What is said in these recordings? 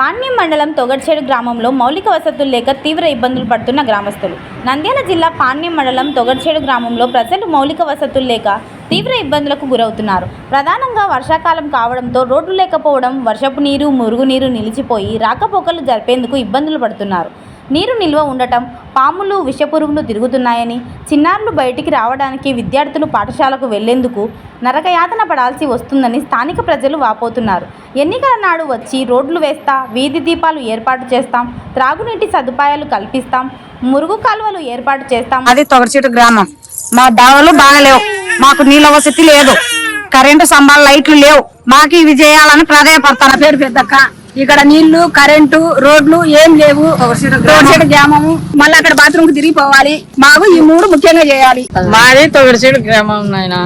పాణ్యం మండలం తొగడ్చేడు గ్రామంలో మౌలిక వసతులు లేక తీవ్ర ఇబ్బందులు పడుతున్న గ్రామస్తులు. నంద్యాల జిల్లా పాణ్యం మండలం తొగడ్చేడు గ్రామంలో ప్రజలు మౌలిక వసతులు లేక తీవ్ర ఇబ్బందులకు గురవుతున్నారు. ప్రధానంగా వర్షాకాలం కావడంతో రోడ్లు లేకపోవడం వర్షపు నీరు మురుగునీరు నిలిచిపోయి రాకపోకలు జరిపేందుకు ఇబ్బందులు పడుతున్నారు. నీరు నిల్వ ఉండటం పాములు విషపురుగులు తిరుగుతున్నాయని చిన్నారులు బయటికి రావడానికి విద్యార్థులు పాఠశాలకు వెళ్ళేందుకు నరకయాతన పడాల్సి వస్తుందని స్థానిక ప్రజలు వాపోతున్నారు. ఎన్నికల నాడు వచ్చి రోడ్లు వేస్తా వీధి దీపాలు ఏర్పాటు చేస్తాం త్రాగునీటి సదుపాయాలు కల్పిస్తాం మురుగు కాలువలు ఏర్పాటు చేస్తాం. అది తొగరచీటు గ్రామం. మా దావలు బాగలేవు. మాకు నీళ్ళ వసతి లేదు. కరెంటు స్తంభాలు లైట్లు లేవు. మాకు ఇవి చేయాలని ప్రాధాయపడతాను పేరు పెద్దక్క. ఇక్కడ నీళ్ళు కరెంటు రోడ్లు ఏం లేవు. తొగరచీటు గ్రామము. మళ్ళీ అక్కడ బాత్రూమ్కు తిరిగిపోవాలి మాకు ఈ మూడు ముఖ్యంగా చేయాలి. మాది తొగడిసీడు గ్రామం నాయన.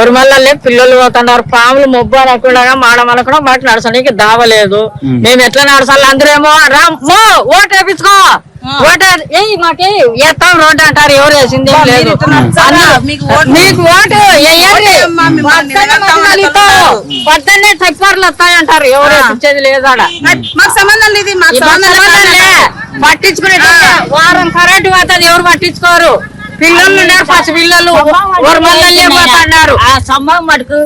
ఒరిమల్లే పిల్లలు పోతున్నారు. పాములు మొబ్బు అనకుండా మాడం అనకుండా మాకు నడసడానికి దావలేదు. మేము. ఎట్లా నడసాలి అందరేమో రామ్మో ఓటు వేపించుకో. ఓటు ఏయ్ మాకి ఎత్తాం రోడ్డు అంటారు ఎవరు వేసింది లేదు. మీకు ఓటు వేయండి. పొద్దున్నే వస్తాయంటారు ఎవరు వేపించేది లేదాడ మాకు సంబంధం లేదు పట్టించుకునే వారం కరెంటు పోతుంది ఎవరు పట్టించుకోరు. పిల్లలు ఉన్నారు పసి పిల్లలు. పోతున్నారు. ఆ స్తంభం మటుకు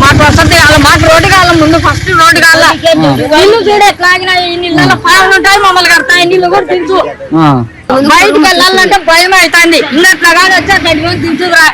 మాకు వసతి కావాలి మాకు రోడ్డు కావాలి? ముందు ఫస్ట్ రోడ్డు కావాలి? ఇల్లు చూడు ఎట్లా ఆగినా నీళ్ళలో పాములు ఉంటాయి మమ్మల్ని కడతాయి నీళ్ళు కూడా తించు. బయటకు వెళ్ళాలంటే భయం అవుతుంది ఇంకా కానీ వచ్చి అక్కడికి దించురా